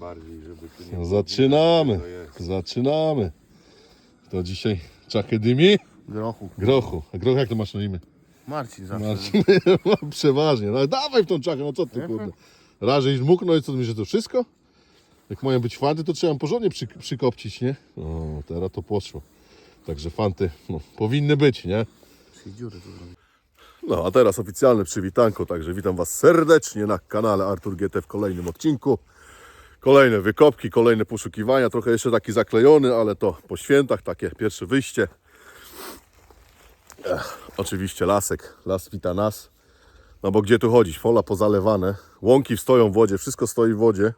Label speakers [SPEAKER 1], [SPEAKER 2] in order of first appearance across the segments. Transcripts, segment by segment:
[SPEAKER 1] bardziej, żeby tu nie
[SPEAKER 2] No,
[SPEAKER 1] było
[SPEAKER 2] zaczynamy.
[SPEAKER 1] widać, że to jest.
[SPEAKER 2] Zaczynamy. To dzisiaj czakę dymi?
[SPEAKER 3] Grochu.
[SPEAKER 2] Grochu. A groch jak to masz na imię?
[SPEAKER 3] Marcin zawsze.
[SPEAKER 2] Marcin, przeważnie. No dawaj w tą czakę, no co ty kurde. Rażej dmuch, no i co, myślisz, że to wszystko? Jak mają być fanty, to trzeba porządnie przy, przykopcić, nie? O, teraz to poszło. Także fanty no, powinny być, nie?
[SPEAKER 3] Trzy dziury tu zrobił.
[SPEAKER 2] No, a teraz oficjalne przywitanko, także witam Was serdecznie na kanale Artur GT w kolejnym odcinku. Kolejne wykopki, kolejne poszukiwania, trochę jeszcze taki zaklejony, ale to po świętach, takie pierwsze wyjście. Ech, oczywiście lasek, las wita nas. No bo gdzie tu chodzić? Pola pozalewane, łąki stoją w wodzie, wszystko stoi w wodzie.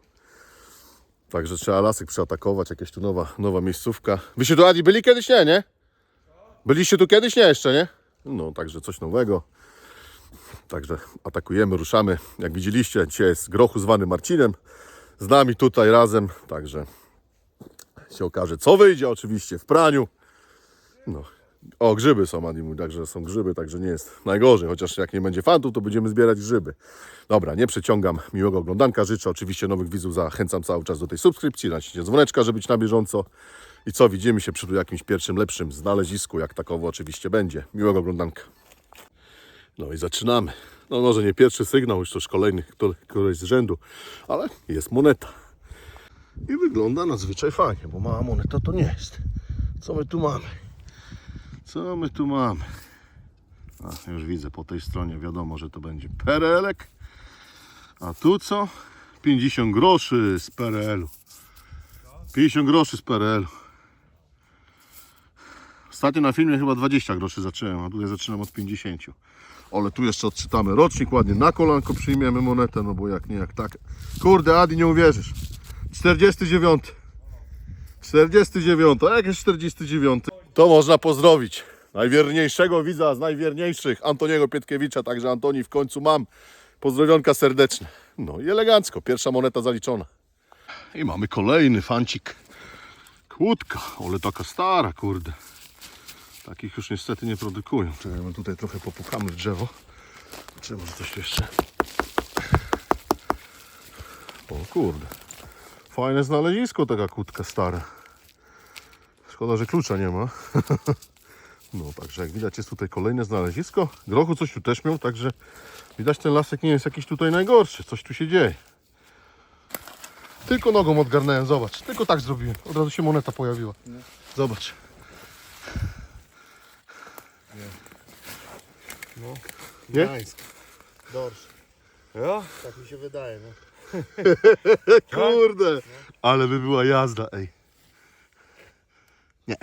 [SPEAKER 2] Także trzeba lasek przeatakować, jakaś tu nowa, nowa miejscówka. Wy się tu Adi byli kiedyś, nie, nie? Byliście tu kiedyś, nie jeszcze, nie? No, także coś nowego. Także atakujemy, ruszamy. Jak widzieliście, dzisiaj jest Grochu zwany Marcinem. Z nami tutaj razem. Także się okaże, co wyjdzie oczywiście w praniu. No. O, grzyby są, mówi, także są grzyby, także nie jest najgorzej. Chociaż jak nie będzie fantów, to będziemy zbierać grzyby. Dobra, nie przeciągam. Miłego oglądanka życzę. Oczywiście nowych widzów zachęcam cały czas do tej subskrypcji, naciśnijcie dzwoneczka, żeby być na bieżąco. I co, widzimy się przy jakimś pierwszym, lepszym znalezisku, jak takowo oczywiście będzie. Miłego oglądanka. No i zaczynamy. No może nie pierwszy sygnał, już już kolejny, który- któryś z rzędu, ale jest moneta. I wygląda nadzwyczaj fajnie, bo mała moneta to nie jest. Co my tu mamy? Co my tu mamy? A, już widzę po tej stronie, wiadomo, że to będzie perelek. A tu co? 50 groszy z PRL-u. 50 groszy z PRL-u. Ostatnio na filmie chyba 20 groszy zacząłem, a tutaj zaczynam od 50. Ale tu jeszcze odczytamy rocznik, ładnie na kolanko przyjmiemy monetę, no bo jak nie, jak tak. Kurde, Adi, nie uwierzysz. 49. 49, a jak jest 49? To można pozdrowić. Najwierniejszego widza z najwierniejszych, Antoniego Pietkiewicza, także Antoni w końcu mam. Pozdrowionka serdeczne. No i elegancko, pierwsza moneta zaliczona. I mamy kolejny fancik. Kłódka, ale taka stara, kurde. Takich już niestety nie produkują. Czekaj, my tutaj trochę popukamy w drzewo. Czy może coś jeszcze? O kurde. Fajne znalezisko taka kłódka stara. Szkoda, że klucza nie ma. No także jak widać jest tutaj kolejne znalezisko. Grochu coś tu też miał, także widać ten lasek nie jest jakiś tutaj najgorszy. Coś tu się dzieje. Tylko nogą odgarnąłem, zobacz. Tylko tak zrobiłem. Od razu się moneta pojawiła. Zobacz.
[SPEAKER 3] No.
[SPEAKER 2] Nie?
[SPEAKER 3] Gdańsk. Dorsz.
[SPEAKER 1] Ja?
[SPEAKER 3] Tak mi się wydaje, no.
[SPEAKER 2] Kurde, ale by była jazda, ej. Nie.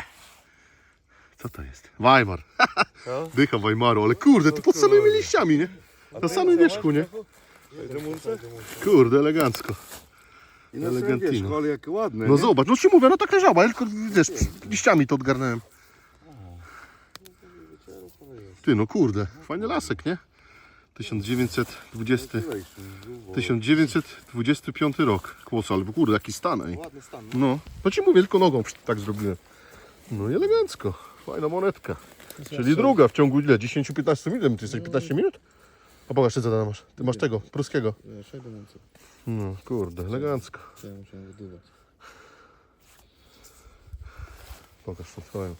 [SPEAKER 2] Co to jest? Weimar.
[SPEAKER 1] Co?
[SPEAKER 2] Dycha Weimaru, ale kurde, to pod samymi liściami, nie? Na samym wierzchu, nie? Kurde, elegancko.
[SPEAKER 1] I na
[SPEAKER 2] Elegantino.
[SPEAKER 1] samym wierzchu, ale jakie ładne,
[SPEAKER 2] No
[SPEAKER 1] nie?
[SPEAKER 2] zobacz, no ci mówię, no tak leżała, tylko wiesz, liściami to odgarnąłem. Ty, no kurde, fajny lasek, nie? 1920, 1925 rok. Kłos, ale kurde, jaki stan, ej.
[SPEAKER 3] Ładny stan.
[SPEAKER 2] No, to ci mówię, tylko nogą tak zrobiłem. No i elegancko, fajna monetka. Czyli druga w ciągu ile? 10-15 minut? Ty jesteś 15 minut? A pokaż, ty co tam masz. Ty masz tego, pruskiego.
[SPEAKER 3] Nie, 700.
[SPEAKER 2] No, kurde, elegancko.
[SPEAKER 3] Co.
[SPEAKER 2] Pokaż tą swoją.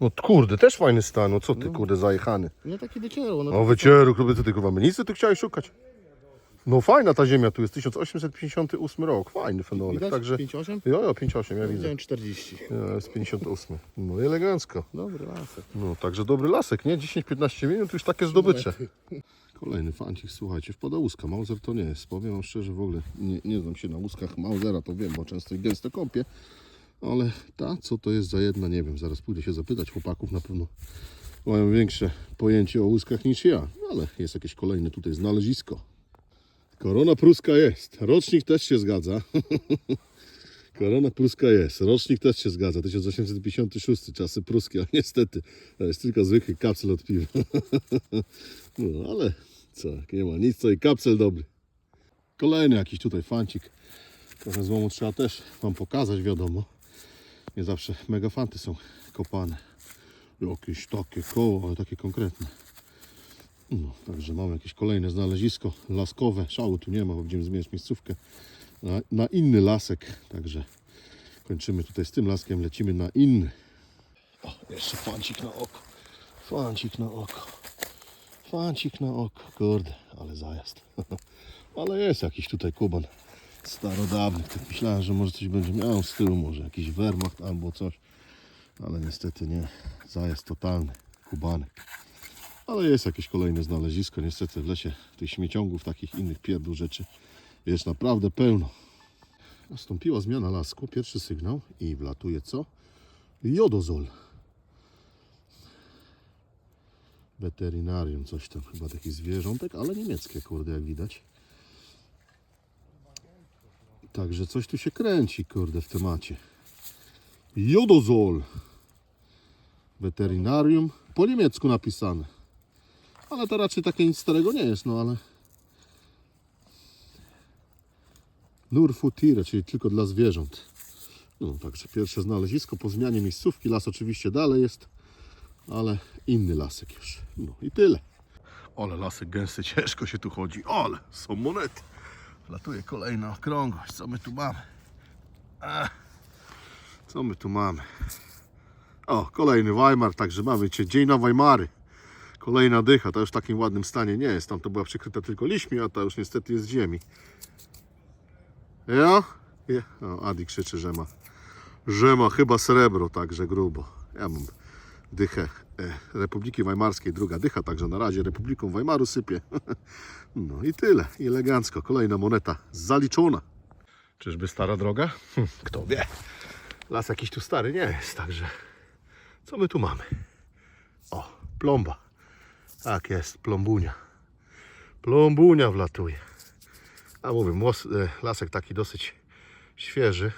[SPEAKER 2] No kurde, też fajny stan, no co ty kurde zajechany.
[SPEAKER 3] No taki wycierło, no.
[SPEAKER 2] O wycieru, kurde, co ty kurwa menicy tu chciałeś szukać? No fajna ta ziemia tu jest, 1858 rok, fajny fenolek,
[SPEAKER 3] Widać?
[SPEAKER 2] także...
[SPEAKER 3] 5,8?
[SPEAKER 2] Jo, jo, 5,8, ja widzę.
[SPEAKER 3] Widziałem 40.
[SPEAKER 2] Ja, jest 58. No i elegancko.
[SPEAKER 3] Dobry lasek.
[SPEAKER 2] No, także dobry lasek, nie? 10-15 minut już takie zdobycze. Kolejny fancik, słuchajcie, wpada łuska. Mauser to nie jest. Powiem wam szczerze, w ogóle nie, nie znam się na łuskach Mausera, to wiem, bo często i gęsto kąpię. Ale ta, co to jest za jedna, nie wiem. Zaraz pójdę się zapytać chłopaków, na pewno mają większe pojęcie o łuskach niż ja. Ale jest jakieś kolejne tutaj znalezisko. Korona pruska jest. Rocznik też się zgadza. Korona pruska jest. Rocznik też się zgadza. 1856, czasy pruskie, ale niestety to jest tylko zwykły kapsel od piwa. No ale co, nie ma nic, co i kapsel dobry. Kolejny jakiś tutaj fancik. Trochę złomu trzeba też Wam pokazać, wiadomo. Nie zawsze mega fanty są kopane. Jakieś takie koło, ale takie konkretne. No, także mamy jakieś kolejne znalezisko laskowe. Szału tu nie ma, bo będziemy zmieniać miejscówkę na, na inny lasek. Także kończymy tutaj z tym laskiem, lecimy na inny. O, jeszcze fancik na oko. Fancik na oko. Fancik na oko. Kurde, ale zajazd. ale jest jakiś tutaj kuban starodawny. Tak myślałem, że może coś będzie miał z tyłu, może jakiś Wehrmacht albo coś. Ale niestety nie. Zajazd totalny. Kubanek. Ale jest jakieś kolejne znalezisko. Niestety w lesie tych śmieciągów, takich innych pierdół rzeczy jest naprawdę pełno. Nastąpiła zmiana lasku, pierwszy sygnał i wlatuje co? Jodozol. Weterynarium, coś tam, chyba taki zwierzątek, ale niemieckie, kurde, jak widać. Także coś tu się kręci, kurde, w temacie. Jodozol. Weterynarium, po niemiecku napisane. Ale to raczej takie nic starego nie jest, no ale... Nur für Tiere, czyli tylko dla zwierząt. No, także pierwsze znalezisko po zmianie miejscówki. Las oczywiście dalej jest, ale inny lasek już. No i tyle. Ale lasek gęsty, ciężko się tu chodzi. Ale są monety. Latuje kolejna okrągłość. Co my tu mamy? Co my tu mamy? O, kolejny Weimar, także mamy cię. Dzień na Weimary. Kolejna dycha, ta już w takim ładnym stanie nie jest. Tam to była przykryta tylko liśmi, a ta już niestety jest z ziemi. Ja? Je. O, Adi krzyczy, że ma. Że ma chyba srebro, także grubo. Ja mam dychę e, Republiki Weimarskiej, druga dycha, także na razie Republiką Weimaru sypie. No i tyle. I elegancko. Kolejna moneta zaliczona. Czyżby stara droga? Kto wie. Las jakiś tu stary nie jest, także co my tu mamy? O, plomba. Tak jest, plombunia. Plombunia wlatuje. A mówię, e, lasek taki dosyć świeży.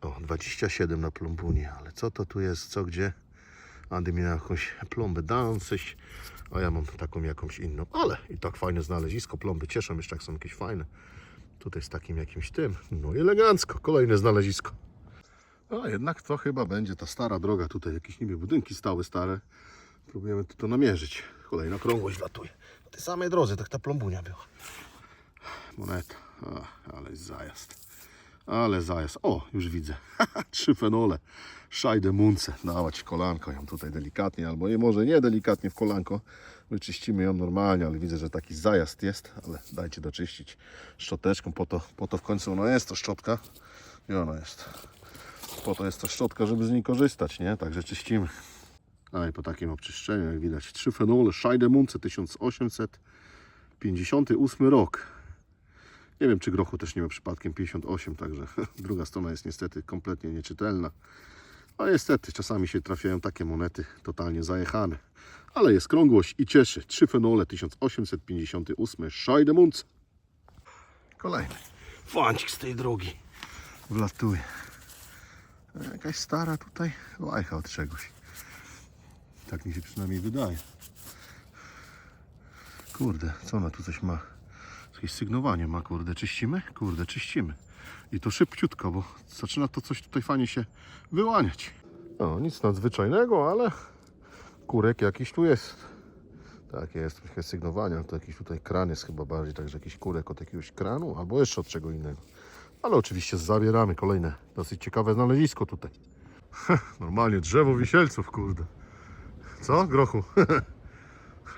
[SPEAKER 2] O, 27 na plombunie, ale co to tu jest, co gdzie? Andy miał jakąś plombę dał coś, a ja mam taką jakąś inną. Ale i tak fajne znalezisko, plomby cieszą, jeszcze jak są jakieś fajne. Tutaj z takim jakimś tym. No i elegancko, kolejne znalezisko. A jednak to chyba będzie ta stara droga. Tutaj jakieś niby budynki stały stare. Próbujemy to namierzyć. Kolejna krągłość latuje. Na tej samej drodze, tak ta plombunia była. Moneta. A, ale zajazd. Ale zajazd. O, już widzę. Trzy fenole. Szajdę munce. Dawać kolanko ją tutaj delikatnie, albo nie może nie delikatnie w kolanko. Wyczyścimy ją normalnie, ale widzę, że taki zajazd jest. Ale dajcie doczyścić szczoteczką. Po to, po to w końcu ona jest, to szczotka. I ona jest. Po to jest to szczotka, żeby z niej korzystać, nie? Także czyścimy. A i po takim obczyszczeniu, jak widać, trzy fenole, Scheidemunce 1858 rok. Nie wiem, czy grochu też nie ma przypadkiem 58, także druga strona jest niestety kompletnie nieczytelna. A niestety, czasami się trafiają takie monety totalnie zajechane. Ale jest krągłość i cieszy. Trzy fenole 1858 Scheidemunce. Kolejny fancik z tej drogi wlatuje. Jakaś stara tutaj łajcha od czegoś. Tak mi się przynajmniej wydaje. Kurde, co ona tu coś ma? Jakieś sygnowanie ma, kurde, czyścimy? Kurde, czyścimy. I to szybciutko, bo zaczyna to coś tutaj fajnie się wyłaniać. No, nic nadzwyczajnego, ale kurek jakiś tu jest. Tak jest, trochę sygnowania, to jakiś tutaj kran jest chyba bardziej, także jakiś kurek od jakiegoś kranu, albo jeszcze od czego innego. Ale oczywiście zabieramy kolejne, dosyć ciekawe znalezisko tutaj. Normalnie drzewo wisielców, kurde. Co? Grochu.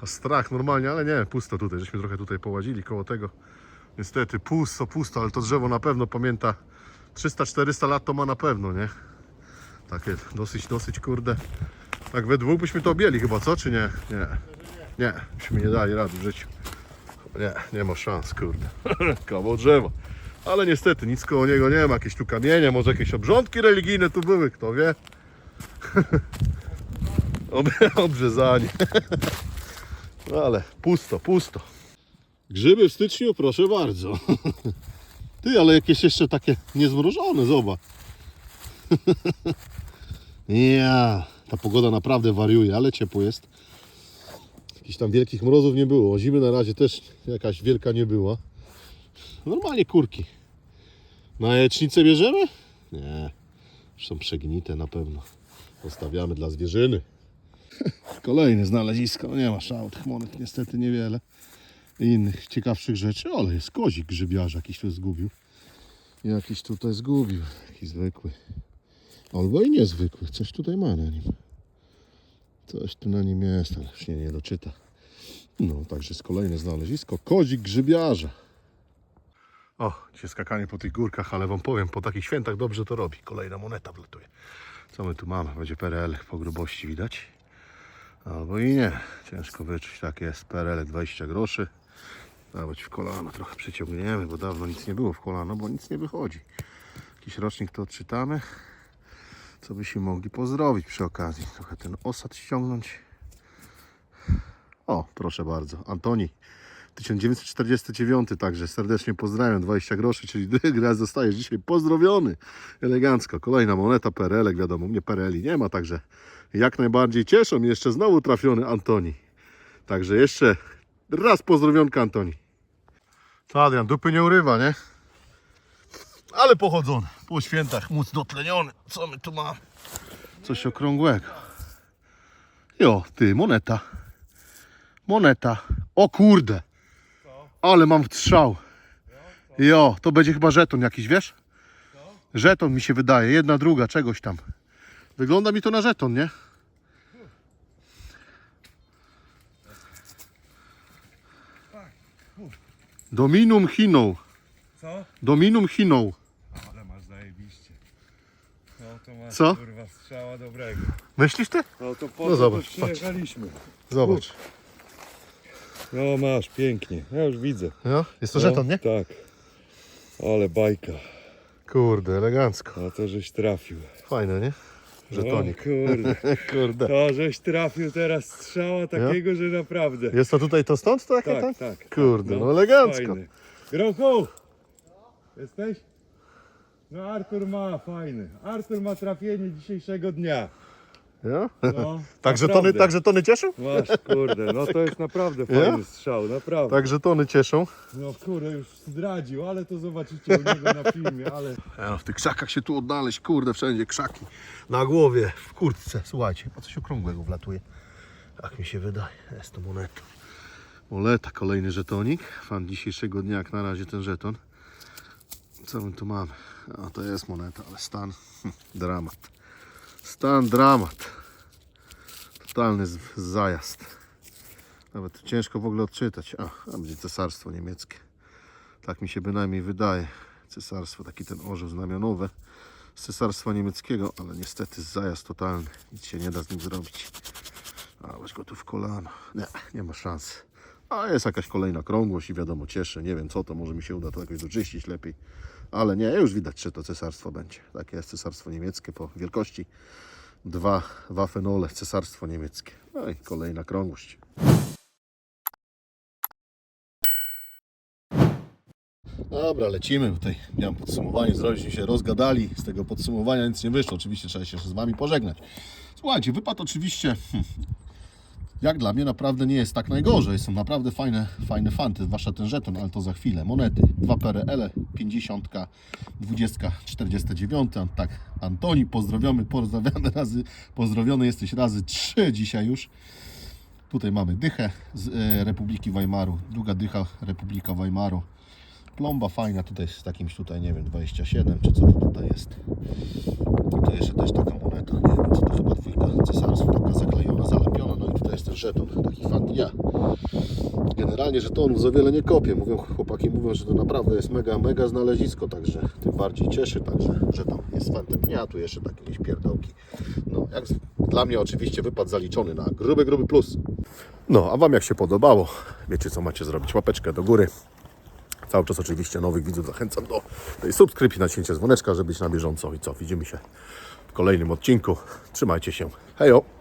[SPEAKER 2] A strach normalnie, ale nie, pusto tutaj. Żeśmy trochę tutaj poładzili koło tego. Niestety pusto, pusto, ale to drzewo na pewno pamięta 300-400 lat to ma na pewno, nie? Takie dosyć, dosyć kurde. Tak we dwóch byśmy to objęli chyba, co? Czy nie? Nie. Nie, byśmy nie dali rady w życiu. Nie, nie ma szans, kurde. Kawał drzewa. Ale niestety nic koło niego nie ma. Jakieś tu kamienie, może jakieś obrządki religijne tu były, kto wie. Ob- Obrzezanie. No ale pusto, pusto. Grzyby w styczniu, proszę bardzo. Ty, ale jakieś jeszcze takie niezmrożone, zobacz. Ja, ta pogoda naprawdę wariuje, ale ciepło jest. Jakichś tam wielkich mrozów nie było. Zimy na razie też jakaś wielka nie była. Normalnie kurki. Na jajecznicę bierzemy? Nie. Już są przegnite na pewno. Zostawiamy dla zwierzyny. Kolejne znalezisko. No nie ma szału tych monet, niestety niewiele. I innych ciekawszych rzeczy, ale jest kozik grzybiarz jakiś tu zgubił. Jakiś tutaj zgubił. Jakiś zwykły. Albo i niezwykły. Coś tutaj ma na nim. Coś tu na nim jest, ale już nie, nie doczyta. No, także jest kolejne znalezisko. Kozik grzybiarza. O, dzisiaj skakanie po tych górkach, ale wam powiem, po takich świętach dobrze to robi. Kolejna moneta wlatuje. Co my tu mamy? Będzie PRL po grubości widać. Albo i nie. Ciężko wyczuć. Tak jest. PRL 20 groszy. Dawać w kolano trochę przyciągniemy, bo dawno nic nie było w kolano, bo nic nie wychodzi. Jakiś rocznik to odczytamy. Co byśmy mogli pozdrowić przy okazji. Trochę ten osad ściągnąć. O, proszę bardzo. Antoni. 1949, także serdecznie pozdrawiam, 20 groszy, czyli raz zostajesz dzisiaj pozdrowiony. Elegancko. Kolejna moneta PRL, wiadomo, mnie PRL nie ma, także jak najbardziej cieszą jeszcze znowu trafiony Antoni. Także jeszcze raz pozdrowionka Antoni. Co Adrian, dupy nie urywa, nie? Ale pochodzony, po świętach, móc dotleniony. Co my tu mamy? Coś okrągłego. Jo, ty, moneta. Moneta. O kurde. Ale mam strzał. Jo, to będzie chyba żeton jakiś, wiesz? Żeton mi się wydaje, jedna, druga, czegoś tam. Wygląda mi to na żeton, nie? Dominum Chiną.
[SPEAKER 1] Co?
[SPEAKER 2] Dominum Chiną.
[SPEAKER 1] Ale masz zajebiście. No to masz
[SPEAKER 2] Co?
[SPEAKER 1] kurwa strzała dobrego.
[SPEAKER 2] Myślisz ty?
[SPEAKER 1] No to po
[SPEAKER 2] No
[SPEAKER 1] to
[SPEAKER 2] zobacz,
[SPEAKER 1] tu
[SPEAKER 2] patrz.
[SPEAKER 1] przyjechaliśmy.
[SPEAKER 2] Zobacz.
[SPEAKER 1] No masz, pięknie. Ja już widzę.
[SPEAKER 2] Jo? Jest to
[SPEAKER 1] No,
[SPEAKER 2] żeton, nie?
[SPEAKER 1] Tak. Ale bajka.
[SPEAKER 2] Kurde, elegancko.
[SPEAKER 1] No to żeś trafił.
[SPEAKER 2] Fajne, nie? Żetonik.
[SPEAKER 1] Kurde.
[SPEAKER 2] Kurde.
[SPEAKER 1] To żeś trafił teraz strzała takiego, że naprawdę.
[SPEAKER 2] Jest to tutaj to stąd? To jakie
[SPEAKER 1] Tak,
[SPEAKER 2] tam?
[SPEAKER 1] tak.
[SPEAKER 2] Kurde, no elegancko.
[SPEAKER 1] Fajny. Grochu! Jesteś? No Artur ma, fajny. Artur ma trafienie dzisiejszego dnia.
[SPEAKER 2] Jo?
[SPEAKER 1] No,
[SPEAKER 2] Także tony,
[SPEAKER 1] naprawdę.
[SPEAKER 2] także tony cieszą?
[SPEAKER 1] Masz, kurde, no to jest naprawdę fajny strzał, naprawdę.
[SPEAKER 2] Także tony cieszą.
[SPEAKER 1] No kurde, już zdradził, ale to zobaczycie u niego na filmie, ale...
[SPEAKER 2] Ja, w tych krzakach się tu odnaleźć, kurde, wszędzie krzaki. Na głowie, w kurtce, słuchajcie, po coś okrągłego wlatuje. Tak mi się wydaje, jest to moneta. Moneta, kolejny żetonik. Fan dzisiejszego dnia, jak na razie ten żeton. Co my tu mamy? A to jest moneta, ale stan, dramat. Stan, dramat. Totalny zajazd. Nawet ciężko w ogóle odczytać. A, a będzie cesarstwo niemieckie. Tak mi się bynajmniej wydaje. Cesarstwo, taki ten orzeł znamionowy z cesarstwa niemieckiego, ale niestety zajazd totalny. Nic się nie da z nim zrobić. A weź go tu w kolano. Nie, nie ma szans. A jest jakaś kolejna krągłość i wiadomo, cieszę. Nie wiem co to, może mi się uda to jakoś doczyścić lepiej. Ale nie, już widać, czy to cesarstwo będzie. Takie jest cesarstwo niemieckie po wielkości. Dwa wafenole, cesarstwo niemieckie. No i kolejna krągłość. Dobra, lecimy tutaj. Miałem podsumowanie, zrobiliśmy się rozgadali. Z tego podsumowania nic nie wyszło. Oczywiście trzeba się z Wami pożegnać. Słuchajcie, wypad oczywiście, hmm, jak dla mnie, naprawdę nie jest tak najgorzej. Są naprawdę fajne, fajne fanty, zwłaszcza ten żeton, ale to za chwilę. Monety, dwa PRL, 50, 20, 49. Tak, Antoni, pozdrowiamy, pozdrawiamy razy, pozdrowiony jesteś razy trzy dzisiaj już. Tutaj mamy dychę z e, Republiki Weimaru, druga dycha Republika Weimaru. Plomba fajna, tutaj z takimś tutaj, nie wiem, 27 czy co to tutaj jest. Tutaj jeszcze też taka moneta, nie wiem, co to chyba dwójka cesarstwa, taka zaklejona, zalepiona. No i tutaj jest ten żeton, taki fan ja. Generalnie żetonów za wiele nie kopię. Mówią, chłopaki mówią, że to naprawdę jest mega, mega znalezisko, także tym bardziej cieszy, także żeton jest fantem dnia, tu jeszcze takie jakieś pierdołki. No, jak dla mnie oczywiście wypad zaliczony na gruby, gruby plus. No, a Wam jak się podobało, wiecie co macie zrobić, łapeczkę do góry. Cały czas oczywiście nowych widzów zachęcam do tej subskrypcji, naciśnięcia dzwoneczka, żeby być na bieżąco. I co, widzimy się w kolejnym odcinku. Trzymajcie się. Hejo!